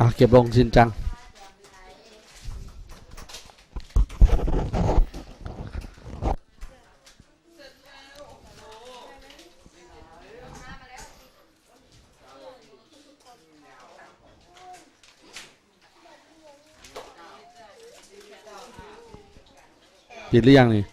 อะเก็บลงชินจัง ปิดหรือยังนี่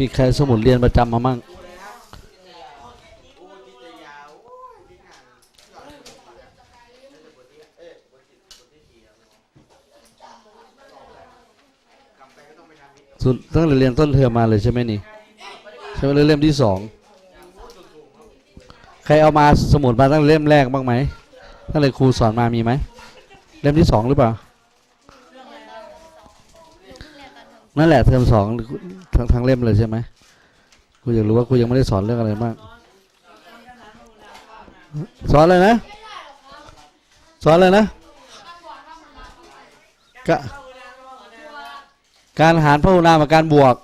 มี ใครสมุดเรียนประจำมามั่งสุดตั้งแต่เรียนต้นเทอมมาเลยใช่ไหมนี่ใช่ไหมเล่มที่สองใครเอามาสมุดมาตั้งเล่มแรกบ้างไหมตั้งแต่ครูสอนมามีไหมเล่มที่สองหรือเปล่า นั่นแหละเทอมสองทั้งทั้งเล่มเลยใช่ไหมกูอยากรู้ว่ากูยังไม่ได้สอนเรื่องอะไรมากสอนอะไรนะ สอนอะไรนะกะการหารพหุนามกับการบวก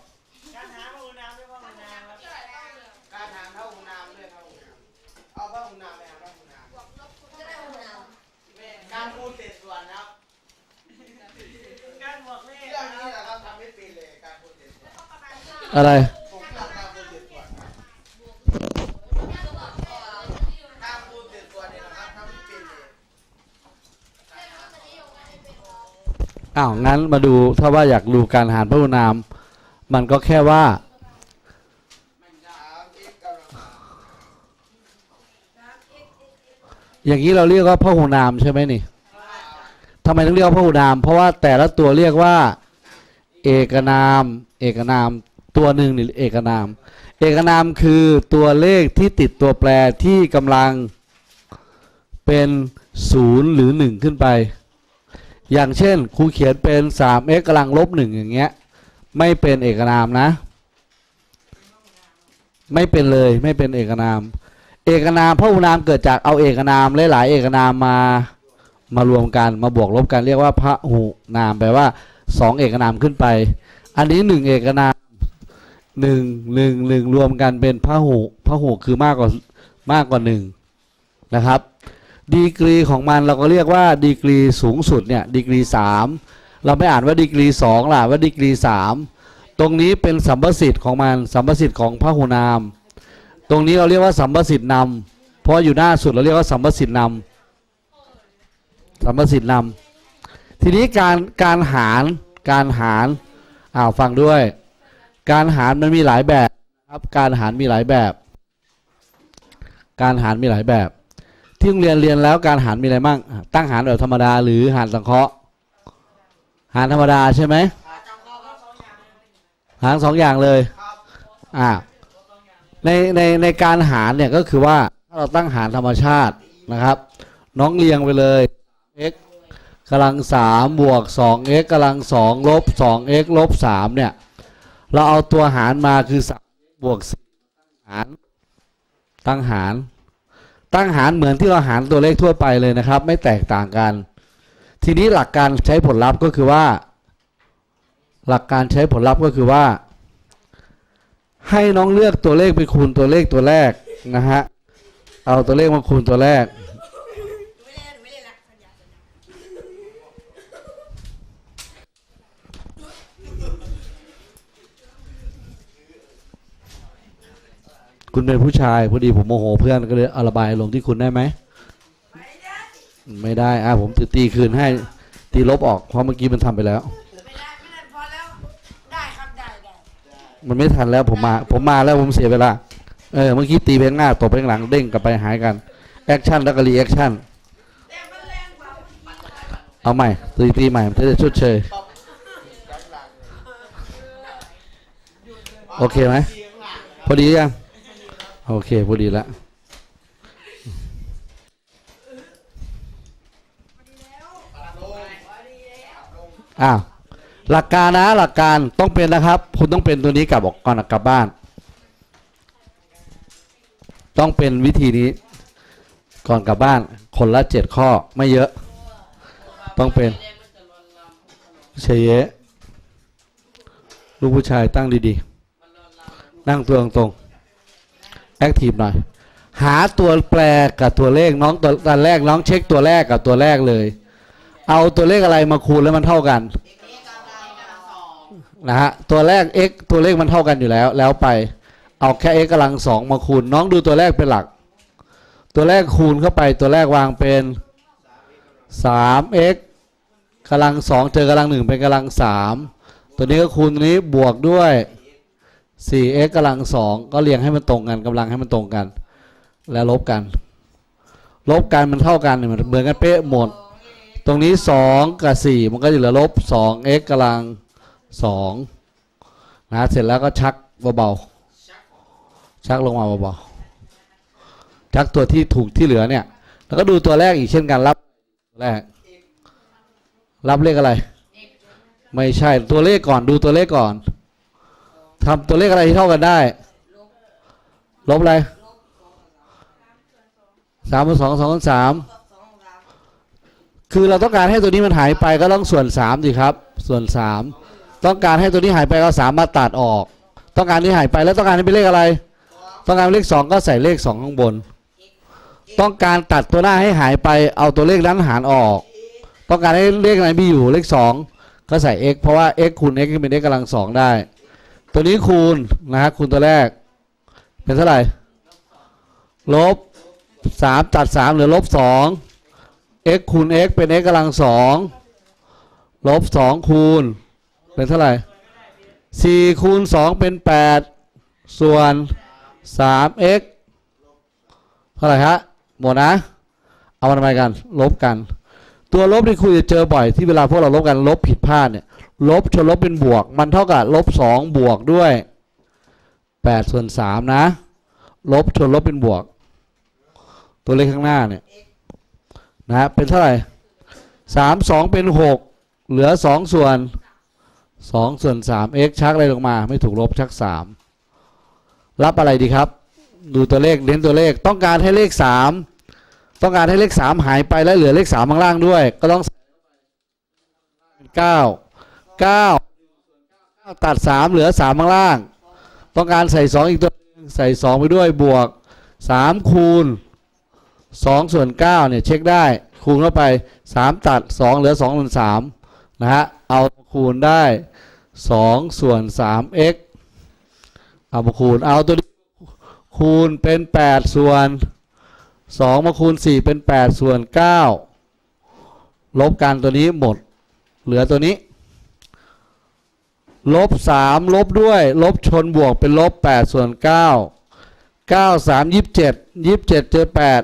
นเลยอ้าวงั้นมาดูถ้าว่าอยากดูการหารพหุนาม มันก็แค่ว่าอย่างนี้เราเรียกว่าพหุนามใช่ไหมนี่ทำไมต้องเรียกว่าพหุนาม เพราะว่าแต่ละตัวเรียกว่า เอกนาม เอกนาม ตัวหนึ่งนี่เอกนาม เอกนามคือตัวเลขที่ติดตัวแปรที่กำลังเป็นศูนย์หรือหนึ่งขึ้นไป อย่างเช่นครูเขียนเป็น 3x กำลังลบหนึ่งอย่างเงี้ย ไม่เป็นเอกนามนะ ไม่เป็นเลยไม่เป็นเอกนาม เอกนามพหุนามเกิดจากเอาเอกนามหลายๆเอกนามมามารวมกันมาบวกลบกันเรียกว่าพหุนามแปลว่าสองเอกนามขึ้นไป อันนี้หนึ่งเอกนาม หนึ่งหนึ่งหนึ่งรวมกันเป็นพหุพหุคือมากกว่ามากกว่าหนึ่งนะครับ ดีกรีของมันเราก็เรียกว่าดีกรีสูงสุดเนี่ยดีกรีสามเราไม่อ่านว่าดีกรีสองล่ะว่าดีกรีสามตรงนี้เป็นสัมประสิทธิ์ของมันสัมประสิทธิ์ของพหุนาม ตรงนี้เราเรียกว่าสัมประสิทธิ์นำเพราะอยู่หน้าสุดเราเรียกว่าสัมประสิทธิ์นำสัมประสิทธิ์นำทีนี้การการหารการหารอ้าวฟังด้วย การหารมันมีหลายแบบครับ การหารมีหลายแบบ การหารมีหลายแบบ ที่โรงเรียนเรียนแล้วการหารมีอะไรบ้างตั้งหารแบบธรรมดาหรือหารสังเคราะห์ หารธรรมดาใช่ไหมหารสองอย่างเลยอ่าในในในการหารเนี่ยก็คือว่าถ้าเราตั้งหารธรรมชาตินะครับ น้องเรียงไปเลย x กำลังสามบวกสอง x กำลังสองลบสอง x ลบสามเนี่ย เราเอาตัวหารมาคือสามบวกสี่หารตั้งหาร ตั้งหารเหมือนที่เราหารตัวเลขทั่วไปเลยนะครับ ไม่แตกต่างกัน ทีนี้หลักการใช้ผลลัพธ์ก็คือว่า หลักการใช้ผลลัพธ์ก็คือว่า ให้น้องเลือกตัวเลขไปคูณตัวเลขตัวแรกนะฮะเอาตัวเลขมาคูณตัวแรก คุณเป็นผู้ชายพอดีผมโมโหเพื่อนก็เลยเอาระบายอารมณ์ที่คุณได้ไหมไม่ได้อะผมจะตีคืนให้ตีลบออกเพราะเมื่อกี้มันทำไปแล้วไม่ได้ไม่ได้พอแล้วได้ครับได้ได้มันไม่ทันแล้วผมมา ผมมาแล้วผมเสียเวลา เออเมื่อกี้ตีไปข้างหน้าตบไปข้างหลังเด้งกลับไปหายกันแอคชั่นแล้วก็รีแอคชั่นแต่มันแรงกว่าเมื่อกี้เอาใหม่ตีตีใหม่มันจะได้ชดเชยโอเคไหมพอดียัง โอเคพอดีล้วอ้าวหลักการนะหลักการต้องเป็นนะครับ คุณต้องเป็นตัวนี้กลับออกก่อนกลับบ้าน ต้องเป็นวิธีนี้ ก่อนกลับบ้าน คนละเจ็ดข้อไม่เยอะ ต้องเป็นเชยลูกผู้ชายตั้งดีๆ นั่งตัวตรงๆ แอคทีฟหน่อย หาตัวแปรกับตัวเลขน้องตัวตอนแรกน้องเช็คตัวแรกกับตัวแรกเลย เอาตัวเลขอะไรมาคูณแล้วมันเท่ากันนะฮะตัวแรก x ตัวเลขมันเท่ากันอยู่แล้ว แล้วไปเอาแค่ x กำลังสองมาคูณ น้องดูตัวแรกเป็นหลัก ตัวแรกคูณเข้าไปตัวแรกวางเป็น 3x กำลังสองเจอกำลังหนึ่งเป็นกำลังสามตัวนี้ก็คูณตัวนี้บวกด้วย 4x กำลังสองก็เรียงให้มันตรงกันกำลังให้มันตรงกัน แล้วลบกัน ลบกันมันเท่ากันเนี่ยมันเหมือนกันเป๊ะหมด ตรงนี้ 2 กับ 4 มันก็จะเหลือลบ 2x กำลัง2นะเสร็จแล้วก็ชักเบาๆชักลงมาเบาๆชักตัวที่ถูกที่เหลือเนี่ย แล้วก็ดูตัวแรกอีกเช่นกันรับแรกรับเลขอะไร ไม่ใช่ตัวเลขก่อนดูตัวเลขก่อน ทำตัวเลขอะไรที่เท่ากันได้ ลบอะไรสามบวกสองสองส่วนสามคือเราต้องการให้ตัวนี้มันหายไปก็ต้องส่วนสามสิครับ ส่วนสามต้องการให้ตัวนี้หายไปก็สามมาตัดออก ต้องการที่หายไปแล้วต้องการให้เป็นเลขอะไร ต้องการเป็นเลขสองก็ใส่เลขสองข้างบน ต้องการตัดตัวหน้าให้หายไปเอาตัวเลขนั้นหารออก ต้องการให้เลขไหนมีอยู่เลขสองก็ใส่ x เพราะว่า x คูณ x เป็น x กำลังสองได้ ตัวนี้คูณนะฮะคูณตัวแรก เป็นเท่าไหร่ ลบสามตัดสามเหลือลบสอง x คูณ x เป็น x กำลังสองลบสองคูณ เป็นเท่าไหร่สี่คูณสองเป็นแปดส่วนสาม x เท่าไหร่ฮะหมดนะ เอามาทำไมกัน ลบกัน ตัวลบที่คุยจะเจอบ่อยที่เวลาพวกเราลบกันลบผิดพลาดเนี่ย ลบชนลบเป็นบวก มันเท่ากับลบสองบวกด้วยแปดส่วนสามนะ ลบชนลบเป็นบวก ตัวเลขข้างหน้าเนี่ยนะฮะเป็นเท่าไหร่สามสองเป็นหกเหลือสองส่วนสองส่วนสาม x ชักอะไรลงมา ไม่ถูกลบชักสามรับอะไรดีครับ ดูตัวเลขเน้นตัวเลขต้องการให้เลขสามต้องการให้เลขสามหายไปแล้วเหลือเลขสามข้างล่างด้วย ก็ต้องเป็นเก้า เก้าตัดสามเหลือสามข้างล่าง ต้องการใส่สองอีกตัวใส่สองไปด้วยบวกสามคูณสองส่วนเก้าเนี่ยเช็คได้คูณเข้าไปสามตัดสองเหลือสองส่วนสามนะฮะเอาคูณได้สองส่วนสาม x เอามาคูณเอาตัวนี้คูณเป็นแปดส่วนสองมาคูณสี่เป็นแปดส่วนเก้าลบกันตัวนี้หมด เหลือตัวนี้ ลบสามลบด้วย ลบชนบวกเป็นลบแปดส่วนเก้าเก้าสามยี่สิบเจ็ดยี่สิบเจ็ดเจอแปด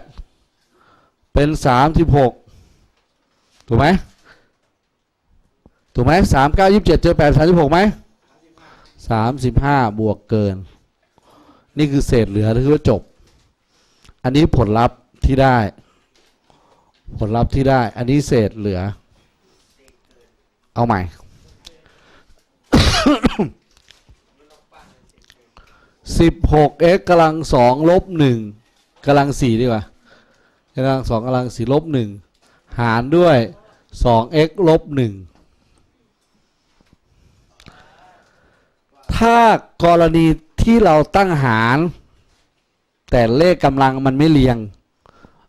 เป็นสามสิบหกถูกไหมถูกไหมสามเก้ายี่สิบเจ็ดเจอแปดสามสิบหกไหมสามสิบห้าบวกเกิน นี่คือเศษเหลือถือว่าจบ อันนี้ผลลัพธ์ที่ได้ ผลลัพธ์ที่ได้ อันนี้เศษเหลือ เอาใหม่ สิบหก x กำลังสองลบหนึ่งกำลังสี่ดีกว่ากำลังสองกำลังสี่ลบหนึ่งหารด้วยสอง x ลบหนึ่งถ้ากรณีที่เราตั้งหาร แต่เลขกำลังมันไม่เรียง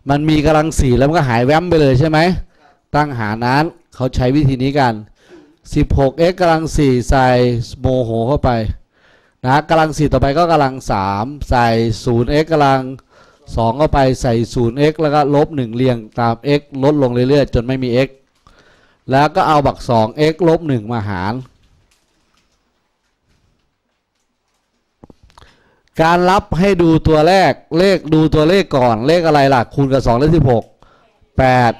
มันมีกำลังสี่แล้วมันก็หายแวมไปเลยใช่ไหม ตั้งหารนั้นเขาใช้วิธีนี้กัน 16x กำลังสี่ใส่โมโหเข้าไปนะกำลังสี่ต่อไปก็กำลังสามใส่ศูนย์ x กำลังสองเข้าไปใส่ศูนย์ x แล้วก็ลบหนึ่งเรียงตาม x ลดลงเรื่อยๆ จนไม่มี x แล้วก็เอาบักสอง x ลบหนึ่งมาหาร การรับให้ดูตัวแรกเลขดูตัวเลขก่อนเลขอะไรล่ะคูณกับสองเลขสิบหกแปด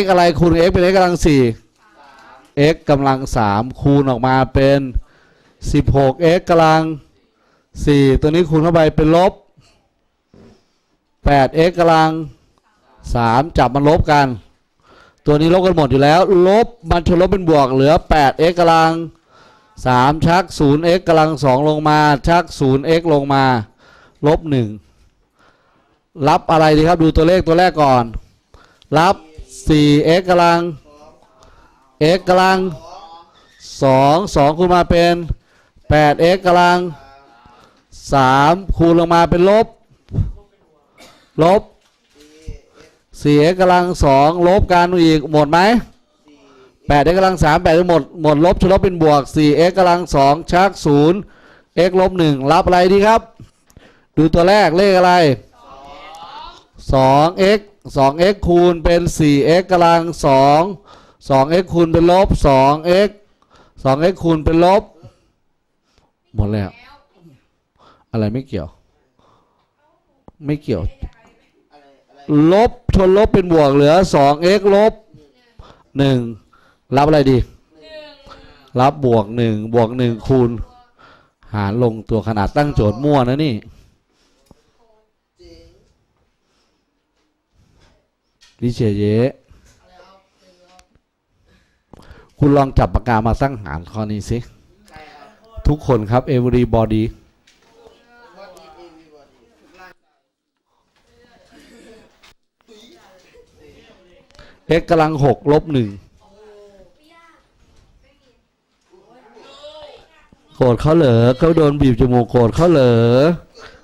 x อะไรคูณ x เป็น x กำลังสี่ x กำลังสามคูณออกมาเป็น 16x กำลัง 4 ตัวนี้คูณเข้าไปเป็นลบ 8x กำลัง 3 จับมันลบกัน ตัวนี้ลบกันหมดอยู่แล้ว ลบมันชนลบเป็นบวกเหลือ 8x กำลัง 3 ชัก 0x กำลัง 2 ลงมา ชัก 0x ลงมา ลบ 1 รับอะไรดีครับ ดูตัวเลขตัวแรกก่อน รับ 4x กำลัง x กำลัง2 2คูณมาเป็น 8x กำลัง3คูณลงมาเป็นลบ ลบ 4x กำลัง2ลบกันอีกหมดไหม 8x กำลัง3 8หมดหมดลบชลบเป็นบวก 4x กำลัง2ชัก0 x ลบ1รับอะไรดีครับ ดูตัวแรกเลขอะไร 2x 2x คูณเป็น 4x กำลัง2 2x คูณเป็นลบ 2x 2x คูณเป็นลบ หมดแล้ว อะไรไม่เกี่ยว ไม่เกี่ยวอะไรอะไรลบชนลบเป็นบวกเหลือ 2x ลบ 1 รับอะไรดี รับบวก 1 บวก 1 คูณ หารลงตัวขนาดตั้งโจทย์มั่วนะนี่จริงลิเชเยะ คุณลองจับปากกามาตั้งหารข้อนี้สิทุกคนครับ everybody What is everybody ร่าง x กำลังหกลบหนึ่งโกรธเขาเหรอเขาโดนบีบจมูกโกรธเขาเหรอ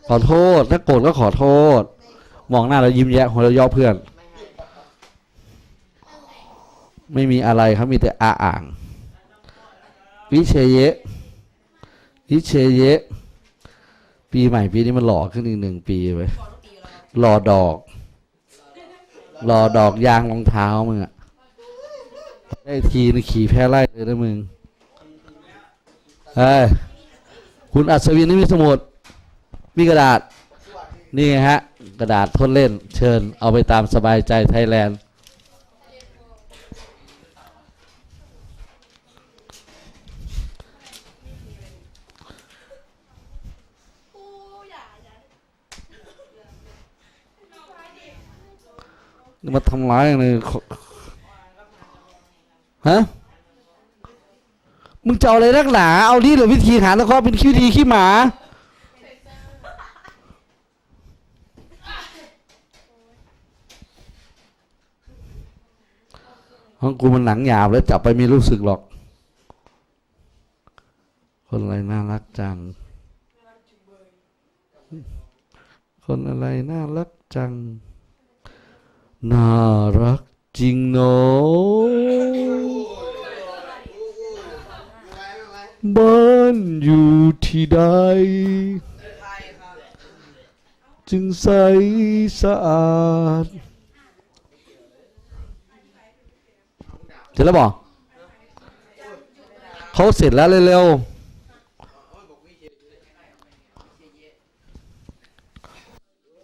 ขอโทษ ถ้าโกรธก็ขอโทษ มองหน้าแล้วยิ้มแย้มหัวเราะเย่อเพื่อน ไม่มีอะไรครับมีแต่อาอ่าง วิเชเยะวิเชเยะปีใหม่ปีนี้มันหล่อขึ้นอีกหนึ่งปีไปหล่อดอก หล่อดอกยางรองเท้ามึงอะได้ทีนขี่แพ้ไล่เลยนะมึงเฮ้ยคุณอัศวินนี่มีสมุด มีกระดาษ นี่ไงฮะ กระดาษทดเล่น เชิญเอาไปตามสบายใจไทยแลนด์ มาทำร้ายอย่างเลยฮะมึงจะเอาอะไรนักหนา เอานี่หรือวิธีหาตะคราะห์เป็นคิวดีขี้หมา ห้องกูมันหนังหยาบแล้วจับไปไม่รู้สึกหรอก คนอะไรน่ารักจัง คนอะไรน่ารักจัง น่ารักจริงเนาะบ้านอยู่ที่ใด จึงใสสะอาดเสร็จแล้วบอกเขาเสร็จแล้วเร็วๆ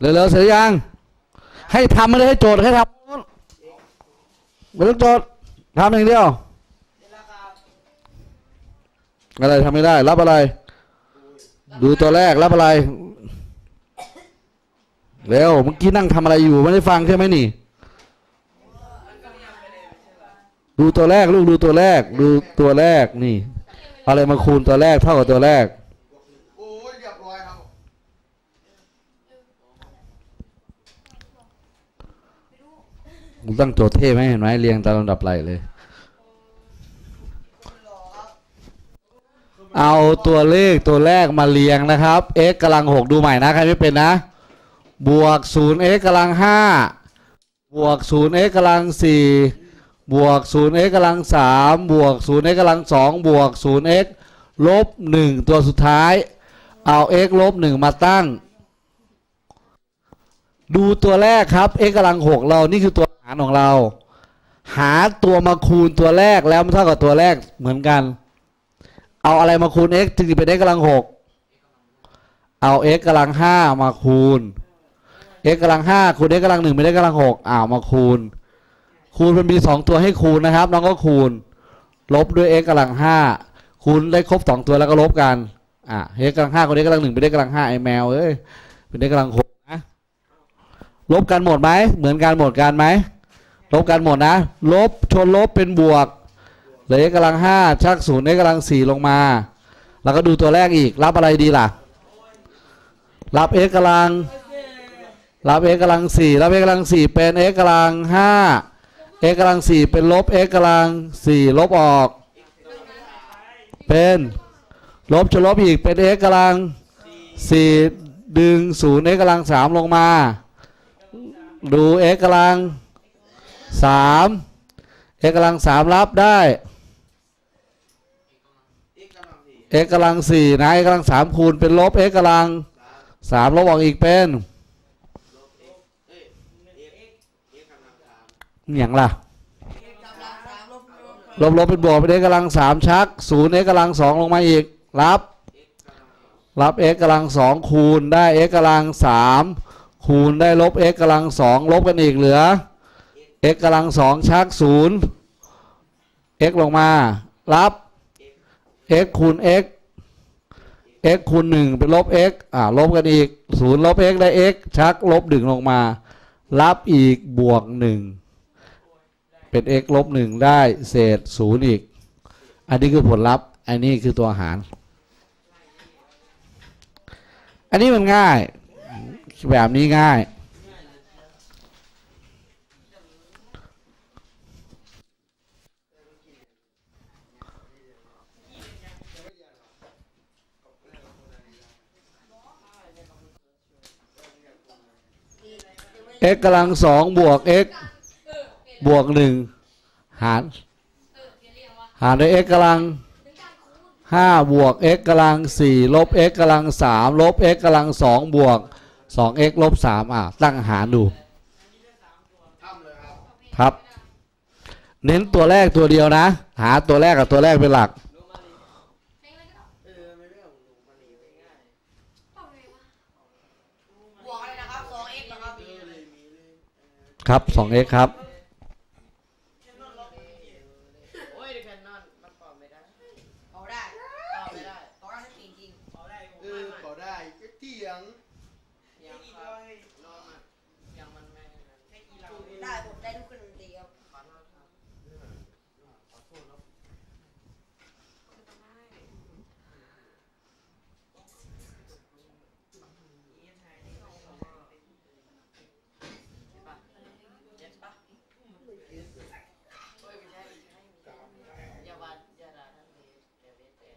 เร็วๆเสร็จยัง ให้ทำไม่ได้ให้โจทย์ให้ทำไม่ต้องโจทย์ทำอย่างเดียวอะไรทำไม่ได้ รับอะไร ดูตัวแรกรับอะไรเร็วเมื่อกี้นั่งทำอะไรอยู่ไม่ได้ฟังใช่ไหมนี่ ดูตัวแรกลูกดูตัวแรก ดูตัวแรกนี่อาอะไรมาคูณตัวแรกเท่ากับตัวแรก โอ้ยเรียบร้อยครับ ผมตั้งโจทย์เท่ไหมเห็นไหมเรียงตามลำดับไหลเลย เอาตัวเลขตัวแรกมาเรียงนะครับ x กำลังหกดูใหม่นะ ใครไม่เป็นนะ บวกศูนย์ x กำลังห้าบวกศูนย์ x กำลังสี่บวกศูนย์ x กำลังสามบวกศูนย์ x กำลังสองบวกศูนย์ x ลบหนึ่งตัวสุดท้าย เอา x ลบหนึ่งมาตั้งดูตัวแรกครับ x กำลังหกเรา นี่คือตัวารของเรา หาตัวมาคูณตัวแรกแล้วมันเท่ากับตัวแรกเหมือนกัน เอาอะไรมาคูณ x ถึงจะเป็น x กำลังหกเอา x กำลังห้ามาคูณ x กำลังห้าคูณ x กำลังหนึ่งเป็น x กำลังหกอ้าวมาคูณ คูณมันมีสองตัวให้คูณนะครับน้องก็คูณ ลบด้วย x กำลังห้าคูณได้ครบสองตัวแล้วก็ลบกันอะ x กำลังห้าคูณ x กำลังหนึ่งเป็น x กำลังห้าไอแมวเอ้ยเป็น x กำลังหกนะลบกันหมดไหมเหมือนกันหมดกันไหม ลบกันหมดนะ ลบชนลบเป็นบวกเหลือ x กำลังห้าชักศูนย์ x กำลังสี่ลงมา แล้วก็ดูตัวแรกอีก รับอะไรดีล่ะ รับ x กำลัง รับ x กำลังสี่รับ x กำลังสี่เป็น x กำลังห้า x กำลังสี่เป็นลบ x กำลังสี่ลบออก เป็นลบจะลบอีกเป็น x กำลังสี่ดึงศูนย์ x กำลังสามลงมา ดู x กำลัง สาม x กำลังสามรับได้อีกกำลังสี่นะ x กำลังสามคูณเป็นลบ x กำลังสามลบออกอีกเป็นอย่างล่ะลบลบเป็นบวกเป็น x กำลังสามชักศูนย์ x กำลังสองลงมาอีกรับ x กำลังสองรับ x กำลังสองคูณได้ x กำลังสามคูณได้ลบ x กำลังสองลบกันอีกเหลือ x กำลังสองชักศูนย์ x ลงมา รับ x คูณ x x คูณหนึ่งเป็นลบ x อ่าลบกันอีกศูนย์ลบ x ได้ x ชักลบหนึ่งลงมา รับอีกบวกหนึ่งเป็น x ลบหนึ่งได้เศษศูนย์อีก อันนี้คือผลลัพธ์ อันนี้คือตัวหาร อันนี้มันง่าย แบบนี้ง่าย x กำลังสองบวก x บวกหนึ่งหาร หารด้วย x กำลังห้าบวก x กำลังสี่ลบ x กำลังสามลบ x กำลังสองบวกสอง x ลบสามอะตั้งหารดูครับ เน้นตัวแรกตัวเดียวนะ หาตัวแรกกับตัวแรกเป็นหลัก เออไม่เรื่องหนูมันหนีไปง่าย บวกอะไรนะครับสองเอ็กซ์นะครับ เออเลยมีเลยเออ ครับสอง x ครับโอ้ยแคนนอนมันเป่าได้เอาไม่ได้ตอนนั้นจริงจริงเออก็ได้ก็เถียงยังครับนอนมันยังมันไม่ ได้ผมได้ทุกคนดีครับ ขอโทษครับขอโทษครับ อย่าวัดอย่าด่าท่านเลยแต่เว้นแต่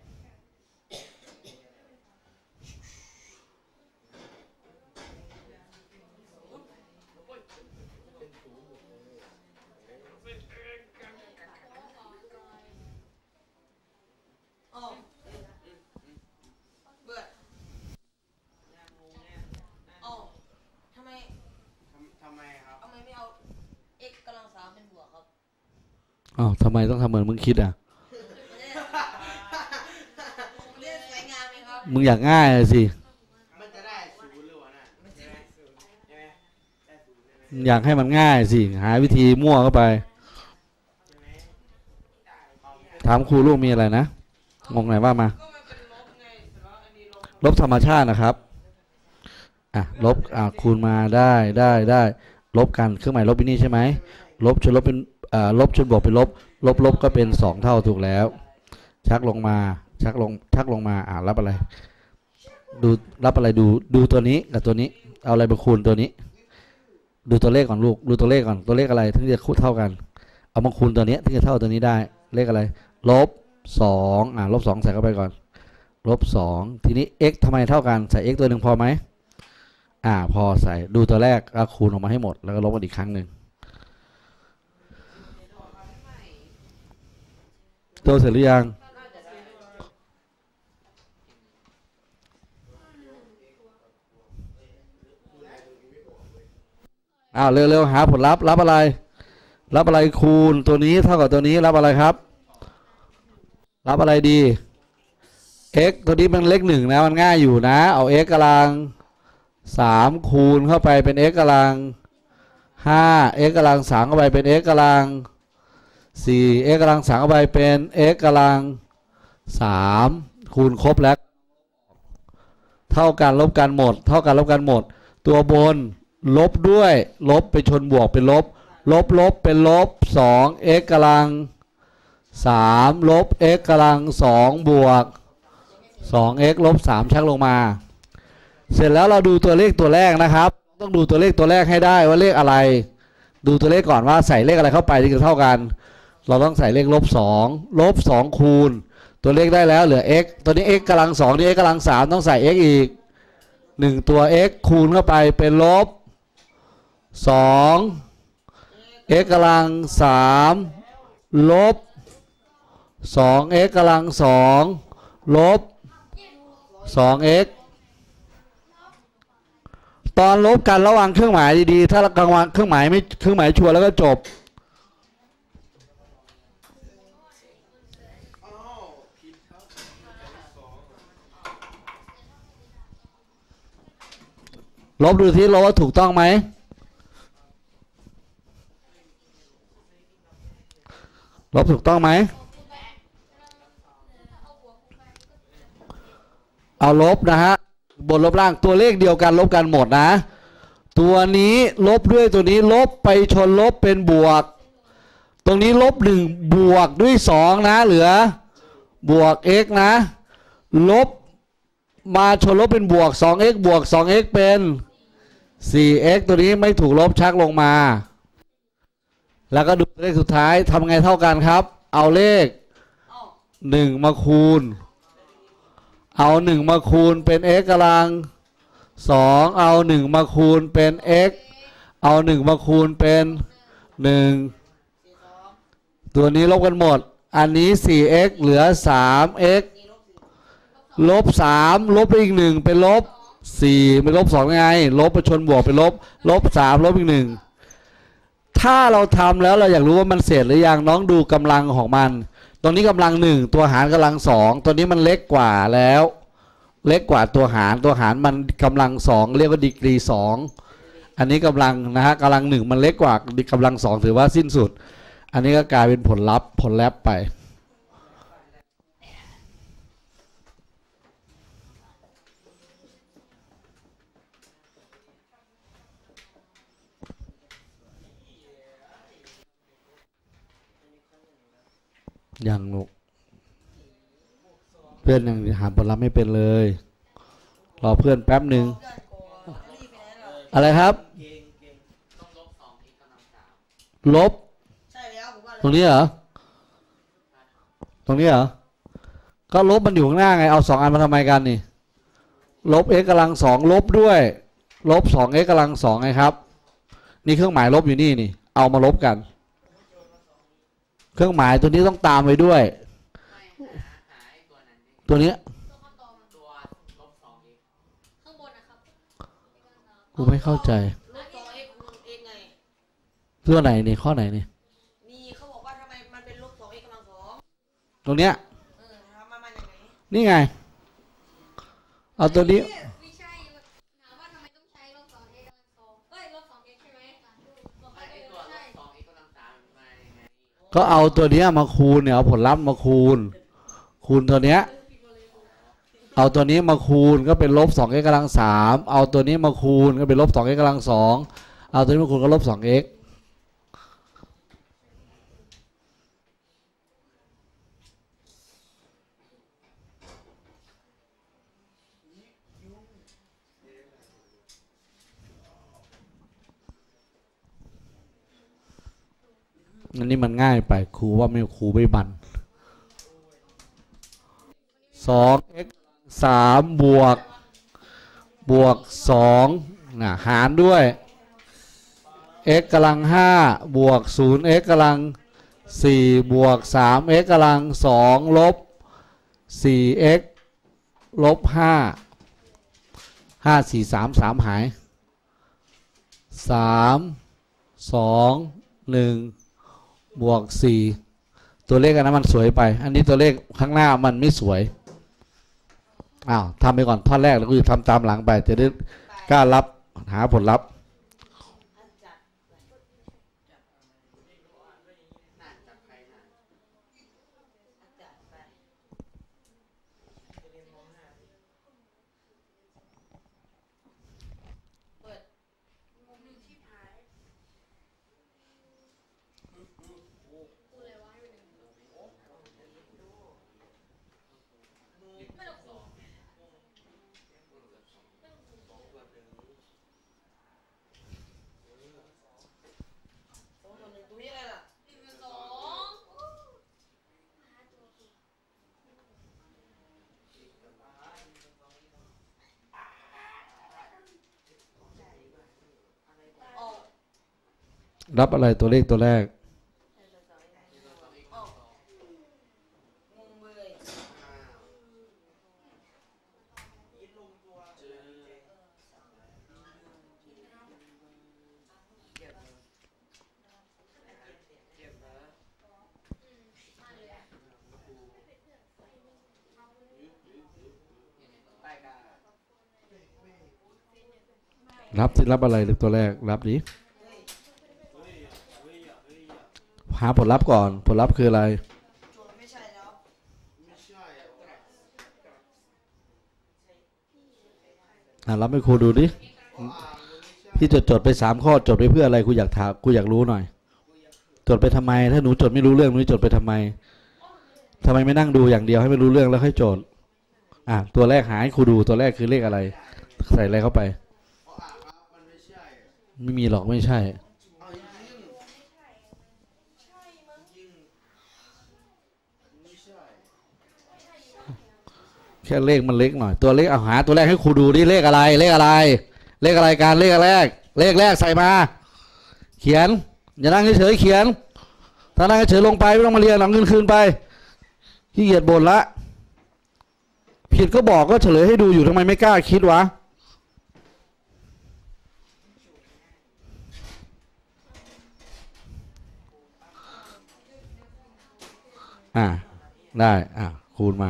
อ๋อเบื่ออ๋อทำไม ทำทำไมครับ ทำไมไม่เอา x กำลังสามเป็นบวกครับ อ้าวทำไมต้องทำเหมือนมึงคิดอะมันจะสวยงามไหมครับมึงอยากง่ายอะสิ มันจะได้ศูนย์หรือวะน่ะใช่ไหมศูนย์ใช่ไหมได้ศูนย์ใช่ไหมมึงอยากให้มันง่ายสิ หาวิธีมั่วเข้าไปใช่ไหมเอาถามครูลูกมีอะไรนะ งงไหนว่ามาก็มันเป็นลบไงแต่ว่าอันนี้ลบลบธรรมชาตินะครับ อะ ลบ อะคูณมาได้ได้ได้ ลบกัน เครื่องหมายลบที่นี่ใช่ไหม ลบชนลบเป็นอ่า ลบชนบวกเป็นลบ ลบลบก็เป็นสองเท่าถูกแล้ว ชักลงมาชักลงชักลงมาอ่ารับอะไร ดูรับอะไรดูดูตัวนี้กับตัวนี้ เอาอะไรมาคูณตัวนี้ ดูตัวเลขก่อนลูกดูตัวเลขก่อนตัวเลขอะไรถึงจะคูณเท่ากัน เอามาคูณตัวนี้ถึงจะเท่าตัวนี้ได้เลขอะไรลบสองอ่าลบสองใส่เข้าไปก่อนลบสองทีนี้ x ทำไมเท่ากันใส่ x ตัวหนึ่งพอไหมอ่าพอใส่ดูตัวแรกก็คูณออกมาให้หมด แล้วก็ลบกันอีกครั้งหนึ่ง ตัวเสร็จหรือยังอ้าวเร็วๆหาผลลัพธ์รับอะไร รับอะไรคูณตัวนี้เท่ากับตัวนี้รับอะไรครับ รับอะไรดี x ตัวนี้มันเลขหนึ่งนะมันง่ายอยู่นะ เอา x กำลังสามคูณเข้าไปเป็น x กำลังห้า x กำลังสามเข้าไปเป็น x กำลัง สี่ x กำลังสามเข้าไปเป็น x กำลังสามคูณครบแล้ว เท่ากันลบกันหมด เท่ากันลบกันหมด ตัวบนลบด้วย ลบไปชนบวกเป็นลบ ลบลบเป็นลบสอง x กำลังสามลบ x กำลังสองบวก 2x ลบ3ชักลงมา เสร็จแล้วเราดูตัวเลขตัวแรกนะครับ ต้องดูตัวเลขตัวแรกให้ได้ว่าเลขอะไร ดูตัวเลขก่อนว่าใส่เลขอะไรเข้าไปที่จะเท่ากัน เราต้องใส่เลขลบสองลบสองคูณ ตัวเลขได้แล้วเหลือ x ตัวนี้ x กำลังสองนี่ x กำลังสามต้องใส่ x อีกหนึ่งตัว x คูณเข้าไปเป็นลบสอง x กำลังสามลบสอง x กำลังสองลบสอง x ตอนลบกันระวังเครื่องหมายดีๆ ถ้ากลางวันเครื่องหมายไม่เครื่องหมายชัวร์แล้วก็จบ ลบดูที่ลบว่าถูกต้องไหม ลบถูกต้องไหม เอาลบนะฮะ บนลบล่างตัวเลขเดียวกันลบกันหมดนะ ตัวนี้ลบด้วยตัวนี้ลบไปชนลบเป็นบวก ตรงนี้ลบหนึ่งบวกด้วยสองนะ เหลือบวก x นะ ลบมาชนลบเป็นบวก 2x บวก 2x เป็น 4x ตัวนี้ไม่ถูกลบชักลงมา แล้วก็ดูเลขสุดท้ายทำไงเท่ากันครับ เอาเลข 1 มาคูณ เอา 1 มาคูณเป็น x กำลัง 2 เอา 1 มาคูณเป็น x เอา 1 มาคูณเป็น 1 ตัวนี้ลบกันหมด อันนี้ 4x เหลือ 3x ลบสามลบไปอีกหนึ่งเป็นลบ สี่เป็นลบสองไง ลบไปชนบวกเป็นลบ ลบสามลบอีกหนึ่งถ้าเราทำแล้วเราอยากรู้ว่ามันเสร็จหรือยังน้องดูกำลังของมัน ตรงนี้กำลังหนึ่งตัวหารกำลังสองตัวนี้มันเล็กกว่าแล้ว เล็กกว่าตัวหารตัวหารมันกำลังสองเรียกว่าดีกรีสองอันนี้กำลังนะฮะกำลังหนึ่งมันเล็กกว่ากำลังสองถือว่าสิ้นสุด อันนี้ก็กลายเป็นผลลัพธ์ผลแลบไป ยังลูกเพื่อนยังหาผลลัพธ์ไม่เป็นเลย รอเพื่อนแป๊บหนึ่งอะไรครับ ลบ ตรงนี้เหรอ ตรงนี้เหรอ ก็ลบมันอยู่ข้างหน้าไง เอาสองอันมาทำไมกันนี่ ลบ x กำลังสองลบด้วย ลบสอง x กำลังสองไงครับ นี่เครื่องหมายลบอยู่นี่นี่ เอามาลบกัน เครื่องหมายตัวนี้ต้องตามไปด้วยไม่หาหาไอ้ตัวนั้นดิตัวเนี้ยตัวลบสองอีกข้างบนนะครับกูไม่เข้าใจลบสองเอ็กคูณเอ็กไงตัวไหนนี่ข้อไหนนี่นี่เขาบอกว่าทำไมมันเป็นลบสองเอ็กกำลังสองตรงเนี้ยเออทำมามันยังไงนี่ไง เอาตัวนี้ ก็เอาตัวเนี้ยมาคูณเนี่ยเอาผลลัพธ์มาคูณ คูณตัวเนี้ยเอาตัวนี้มาคูณก็เป็นลบสองเอ็กกำลังสามเอาตัวนี้มาคูณก็เป็นลบสองเอ็กกำลังสองเอาตัวนี้มาคูณก็ลบสองเอ็ก อันนี้มันง่ายไปครูว่าไม่ครูไม่บันสองเอ็กสามบวก บวกสองนะหารด้วย x กำลังห้าบวกศูนย์ x กำลังสี่บวกสาม x กำลังสองลบสี่ x ลบห้าห้าสี่สามสามหายสามสองหนึ่ง บวกสี่ตัวเลขอันนั้นมันสวยไป อันนี้ตัวเลขข้างหน้ามันไม่สวยอ้าวทำไปก่อนท่อนแรกแล้วก็จะทำตามหลังไป จะได้กล้ารับหาผลลัพธ์ จัด น่าจับใครน่า จัดไปเปิด เรับอะไรตัวเลขตัวแรกรับสิรับอะไรเลขตัวแรก รับดิ หาผลลัพธ์ก่อน ผลลัพธ์คืออะไรจดไม่ใช่แล้วไม่ใช่อะอ่ารับให้ครูดูดิพี่จดจดไปสามข้อจดไปเพื่ออะไรกูอยากถามกูอยากรู้หน่อย จดไปทำไม ถ้าหนูจดไม่รู้เรื่องหนูจดไปทำไมทำไมไม่นั่งดูอย่างเดียวให้ไม่รู้เรื่องแล้วค่อยจด อะตัวแรกหาให้ครูดูตัวแรกคือเลขอะไร ใส่อะไรเข้าไป ไม่มีหรอกไม่ใช่ เอายิ่งยิ่งไม่ใช่ แค่เลขมันเล็กหน่อย ตัวเลขเอาหาตัวแรกให้ครูดูดิเลขอะไร เลขอะไร เลขอะไรการเลขแรก เลขแรกใส่มา เขียน อย่านั่งเฉยเขียน ถ้านั่งเฉยลงไปไม่ต้องมาเรียนหลังเงินคืนไปขี้เกียจบ่นละ ผิดก็บอกก็เฉลยให้ดูอยู่ทำไมไม่กล้าคิดวะอ่าได้อ่าคูณมา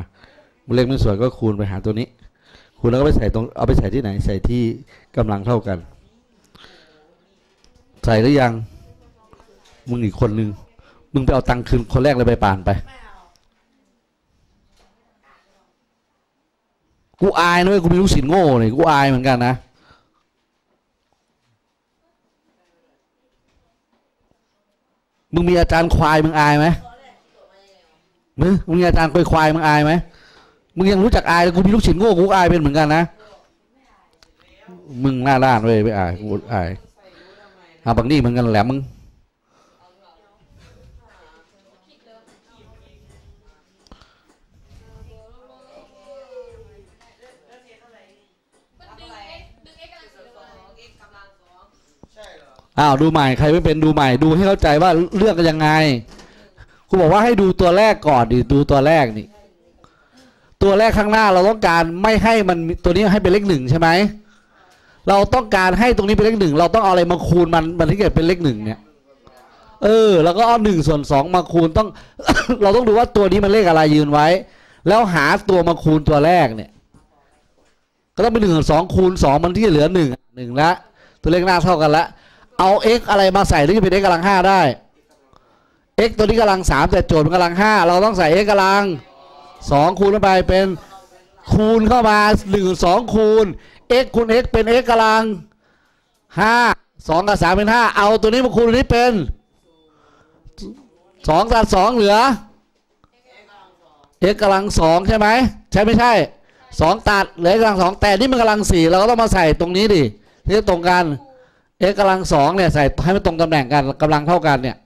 เลขไม่สวยก็คูณไปหาตัวนี้ คูณแล้วก็ไปใส่ตรงเอาไปใส่ที่ไหน ใส่ที่กำลังเท่ากัน ใส่หรือยัง มึงอีกคนนึง มึงไปเอาตังค์คืนคนแรกเลยไปป่านไป กูอายนะเว้ยกูมีลูกศิษย์โง่เลยกูอายเหมือนกันนะมึงมีอาจารย์ควายมึงอายไหมมึงมีอาจารย์ควายควายมึงอายไหม มึงยังรู้จักอายเลยกูมีลูกศิษย์โง่กูอายเป็นเหมือนกันนะ มึงหน้าด้านเว้ยไม่อายกูอายเอาบางนี่เหมือนกันแหละมึงมันดึงอ้าวดูใหม่ใครไม่เป็นดูใหม่ดูให้เข้าใจว่าเลือกกันยังไงครูบอกว่าให้ดูตัวแรกก่อนดิดูตัวแรกนี่ ตัวแรกข้างหน้าเราต้องการไม่ให้มันตัวนี้ให้เป็นเลขหนึ่งใช่ไหมเราต้องการให้ตรงนี้เป็นเลขหนึ่งเราต้องเอาอะไรมาคูณมันมันถึงจะเป็นเลขหนึ่งเนี่ย เออ แล้วก็เอาหนึ่งส่วนสองมาคูณต้อง เราต้องดูว่าตัวนี้มันเลขอะไรยืนไว้ แล้วหาตัวมาคูณตัวแรกเนี่ย ก็ต้องเป็นหนึ่งส่วนสองคูณสองมันที่จะเหลือหนึ่งหนึ่งละตัวเลขหน้าเท่ากันละเอา x อะไรมาใส่ถึงจะเป็น x กำลังห้าได้ x ตัวนี้กำลังสามแต่โจทย์มันกำลังห้าเราต้องใส่ x กำลัง สองคูณเข้าไปเป็นคูณเข้ามาหนึ่งสองคูณ x คูณ x เป็น x กำลังห้าสองกับสามเป็นห้าเอาตัวนี้มาคูณตัวนี้เป็นสองตัดสองเหลือ x กำลังสองใช่ไหมใช่ไม่ใช่สองตัดเหลือ x กำลังสองแต่นี่มันกำลังสี่เราก็ต้องมาใส่ตรงนี้ดิที่ตรงกัน x กำลังสองเนี่ยใส่ให้มันตรงตำแหน่งกันกำลังเท่ากันเนี่ย